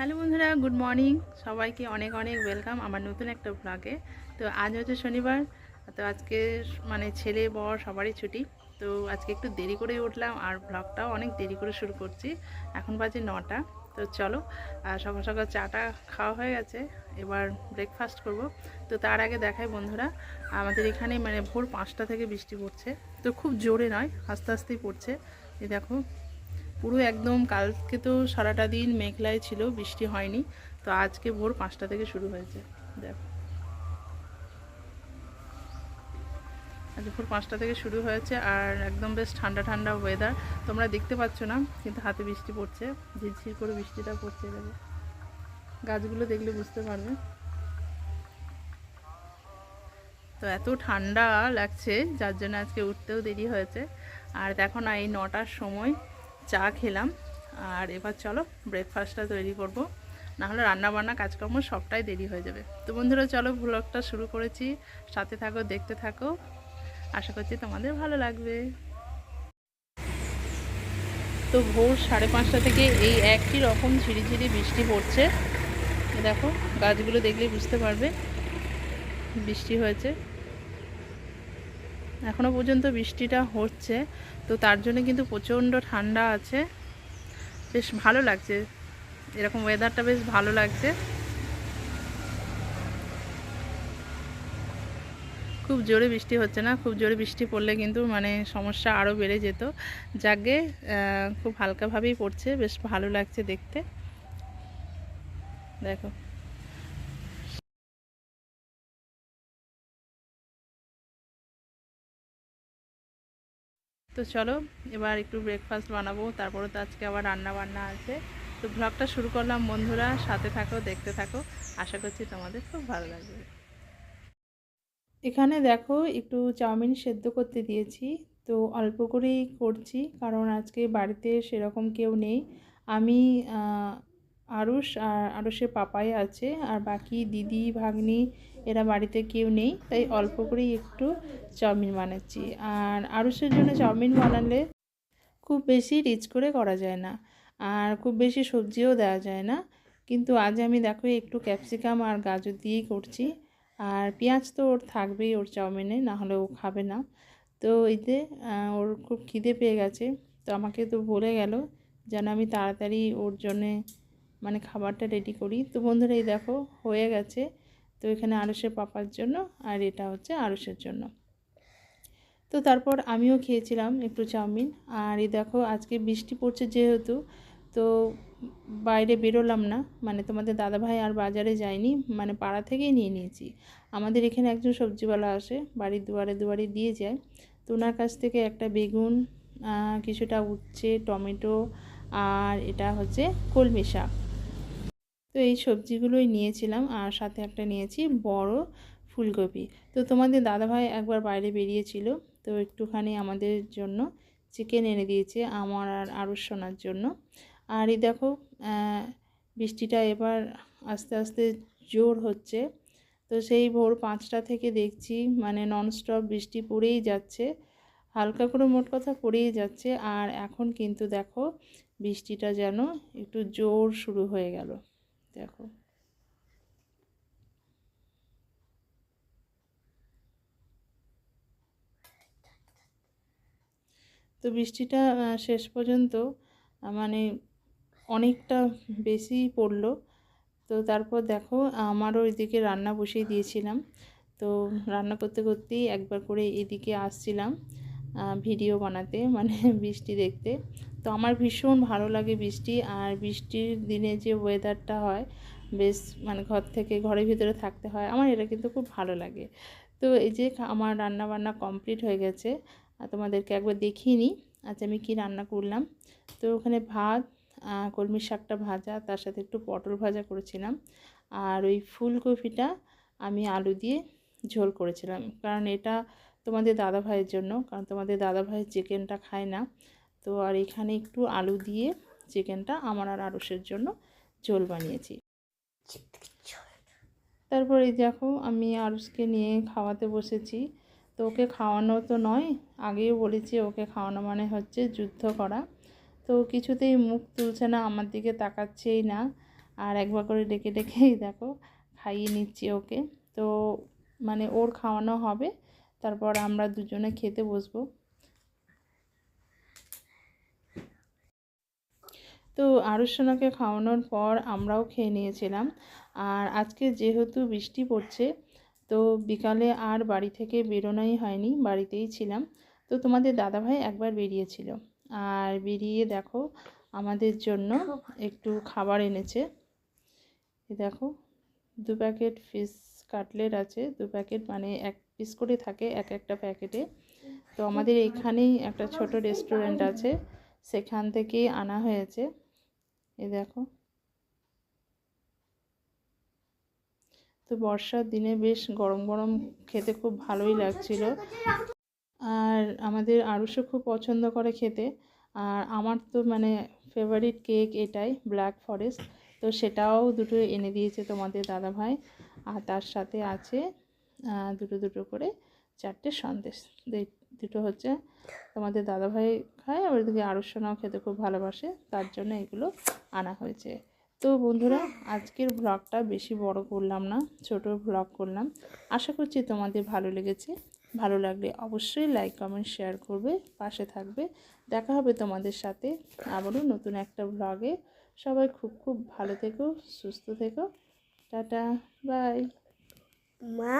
Hello বন্ধুরা, good morning. সবাইকে অনেক অনেক ওয়েলকাম আমার নতুন একটা ব্লগে তো আজ হচ্ছে শনিবার, তো আজকে মানে ছেলে, বর সবারই ছুটি। তো আজকে একটু দেরি করে উঠলাম আর ব্লগটাও অনেক দেরি করে শুরু করছি। এখন বাজে নটা। তো চলো সকাল সকাল চাটা খাওয়া হয়ে গেছে। এবার ব্রেকফাস্ট করব। তো তার আগে দেখাই বন্ধুরা, আমাদের এখানে মানে ভোর পাঁচটা থেকে বৃষ্টি পড়ছে। তো খুব জোরে নয়, আস্তে আস্তেই পড়ছে। এই দেখো পুরো একদম কালকে তো সারাটা দিন মেঘলাই ছিল, বৃষ্টি হয়নি। তো আজকে ভোর পাঁচটা থেকে শুরু হয়েছে। দেখো। আজ ভোর পাঁচটা থেকে শুরু হয়েছে আর একদম বেশ ঠান্ডা ঠান্ডা ওয়েদার তোমরা দেখতে পাচ্ছ না, কিন্তু হাতে বৃষ্টি পড়ছে, ঝিরঝির করে বৃষ্টিটা পড়ছে দেখো গাছগুলো দেখলে বুঝতে পারবে। তো এত ঠান্ডা লাগছে, যার জন্য আজকে উঠতেও দেরি হয়েছে। আর দেখো না, এই নটার সময় চা খেলাম। আর এবার চলো ব্রেকফাস্টটা তৈরি করব। নাহলে রান্নাবান্না, কাজকর্ম সবটাই দেরি হয়ে যাবে। তো বন্ধুরা, চলো ব্লগটা শুরু করেছি। সাথে থাকো, দেখতে থাকো। আশা করছি তোমাদের ভালো লাগবে। তো ভোর সাড়ে পাঁচটা থেকে এই একই রকম ঝিরিঝিরি বৃষ্টি পড়ছে। দেখো, গাছগুলো দেখলে বুঝতে পারবে বৃষ্টি হয়েছে। এখনও পর্যন্ত বৃষ্টিটা হচ্ছে, তো তার জন্য কিন্তু প্রচণ্ড ঠান্ডা আছে। বেশ ভালো লাগছে। এরকম ওয়েদারটা বেশ ভালো লাগছে। খুব জোরে বৃষ্টি হচ্ছে না, খুব জোরে বৃষ্টি পড়লে কিন্তু মানে সমস্যা আরও বেড়ে যেত। যাকে খুব হালকাভাবেই পড়ছে, বেশ ভালো লাগছে দেখতে। দেখো। তো চলো, এবার একটু ব্রেকফাস্ট বানাবো, তারপরে তো আজকে আবার রান্না বান্না আছে। তো ব্লগটা শুরু করলাম বন্ধুরা, সাথে থাকো, দেখতে থাকো। আশা করছি তোমাদের খুব ভালো লাগবে। এখানে দেখো, একটু চাউমিন সেদ্ধ করতে দিয়েছি। তো অল্প করেই করছি, কারণ আজকে বাড়িতে সেরকম কেউ নেই। আমি আরুষ, আর আরুষের পাপাই আছে, আর বাকি দিদি, ভাগ্নি এরা বাড়িতে কেউ নেই, তাই অল্প করেই একটু চাউমিন বানাচ্ছি। আর আরুষের জন্য চাউমিন বানালে খুব বেশি রিচ করে করা যায় না, আর খুব বেশি সবজিও দেওয়া যায় না। কিন্তু আজ আমি দেখো একটু ক্যাপসিকাম আর গাজর দিয়েই করছি, আর পেঁয়াজ তো ওর থাকবেই ওর চাউমিনে, না হলে ও খাবে না। তো এতে ওর খুব খিদে পেয়ে গেছে, তো আমাকে তো বলে গেল যেন আমি তাড়াতাড়ি ওর জন্যে মানে খাবারটা রেডি করি। তো বন্ধুরা, এই দেখো, হয়ে গেছে। তো এখানে আড়সের পাপার জন্য, আর এটা হচ্ছে আড়সের জন্য। তো তারপর আমিও খেয়েছিলাম একটু চাউমিন। আর এই দেখো, আজকে বৃষ্টি পড়ছে যেহেতু, তো বাইরে বেরোলাম না। মানে তোমাদের দাদাভাই আর বাজারে যায়নি মানে পাড়া থেকেই নিয়ে নিয়েছি। আমাদের এখানে একজন সবজিওয়ালা আসে, বাড়ির দুয়ারে দুয়ারে দিয়ে যায়। তো ওনার কাছ থেকে একটা বেগুন কিছুটা উচ্ছে, টমেটো, আর এটা হচ্ছে কলমি শাক। তো এই সবজিগুলোই নিয়েছিলাম আর সাথে একটা নিয়েছি বড় ফুলকপি। তো তোমাদের দাদাভাই একবার বাইরে বেরিয়েছিল, তো একটুখানি আমাদের জন্য চিকেন এনে দিয়েছে আমার আর আরও শোনার জন্য। আর এই দেখো বৃষ্টিটা এবার আস্তে আস্তে জোর হচ্ছে। তো সেই ভোর পাঁচটা থেকে দেখছি মানে ননস্টপ বৃষ্টি পড়েই যাচ্ছে, হালকা করে মোট কথা পড়েই যাচ্ছে। আর এখন কিন্তু দেখো বৃষ্টিটা যেন একটু জোর শুরু হয়ে গেল। দেখো। তো বৃষ্টিটা শেষ পর্যন্ত মানে অনেকটা বেশি পড়ল। তো তারপর দেখো, আমারও এদিকে রান্না বসিয়ে দিয়েছিলাম। তো রান্না করতে করতেই একবার করে এদিকে আসছিলাম। ভিডিও বানাতে মানে বৃষ্টি দেখতে। তো আমার ভীষণ ভালো লাগে বৃষ্টি, আর বৃষ্টির দিনে যে ওয়েদারটা হয়, বেশ মানে ঘর থেকে ঘরের ভিতরে থাকতে হয়, আমার এটা কিন্তু খুব ভালো লাগে। তো এই যে আমার রান্না বান্না কমপ্লিট হয়ে গেছে তোমাদেরকে একবার দেখিয়ে নিই আচ্ছা আমি কি রান্না করলাম। তো ওখানে ভাত কলমি শাকটা ভাজা, তার সাথে একটু পটল ভাজা করেছিলাম, আর ওই ফুলকপিটা আমি আলু দিয়ে ঝোল করেছিলাম, কারণ এটা তোমাদের দাদা ভাইয়ের জন্য, কারণ তোমাদের দাদা ভাই চিকেনটা খায় না। তো আর এখানে একটু আলু দিয়ে চিকেনটা আমার আর আরসের জন্য ঝোল বানিয়েছি। তারপরে দেখো, আমি আরসকে নিয়ে খাওয়াতে বসেছি। তো ওকে খাওয়ানো তো নয়, আগেও বলেছি ওকে খাওয়ানো মানে হচ্ছে যুদ্ধ করা। তো কিছুতেই মুখ তুলছে না, আমার দিকে তাকাচ্ছেই না। আর একবার করে ডেকে ডেকেই দেখো, খাইয়ে নিচ্ছি ওকে। তো মানে ওর খাওয়ানো হবে তারপর আমরা দুজনে খেতে বসবো। তো আরুষোনাকে খাওয়ানোর পর আমরাও খেয়ে নিয়েছিলাম। আর আজকে যেহেতু বৃষ্টি পড়ছে, তো বিকালে আর বাড়ি থেকে বেরোনোই হয়নি, বাড়িতেই ছিলাম। তো তোমাদের দাদাভাই একবার বেরিয়েছিল। আর বেরিয়ে দেখো, আমাদের জন্য একটু খাবার এনেছে। দেখো, দু প্যাকেট ফিশ কাটলেট আছে দু প্যাকেট মানে এক পিস করে থাকে এক একটা প্যাকেটে। তো আমাদের এখানেই একটা ছোট রেস্টুরেন্ট আছে সেখান থেকেই আনা হয়েছে। এ দেখো। তো বর্ষার দিনে বেশ গরম গরম খেতে খুব ভালোই লাগছিল। আর আমাদের আরুষও খুব পছন্দ করে খেতে। আর আমার তো মানে ফেভারিট কেক এটাই ব্ল্যাক ফরেস্ট তো সেটাও দুটো এনে দিয়েছে তোমাদের দাদাভাই। আর তার সাথে আছে দুটো দুটো করে চারটে সন্দেশ। দুটো হচ্ছে তোমাদের দাদাভাই খায় আর ওইদিকে আরুষনাও খেতে খুব ভালোবাসে, তার জন্য এগুলো আনা হয়েছে। তো বন্ধুরা, আজকের ব্লগটা বেশি বড় করলাম না, ছোট ব্লগ করলাম। আশা করছি তোমাদের ভালো লেগেছে। ভালো লাগলে অবশ্যই লাইক কমেন্ট শেয়ার করবে, পাশে থাকবে। দেখা হবে তোমাদের সাথে আবারও নতুন একটা ব্লগে সবাই খুব খুব ভালো থেকো, সুস্থ থেকো। Tata bye. মা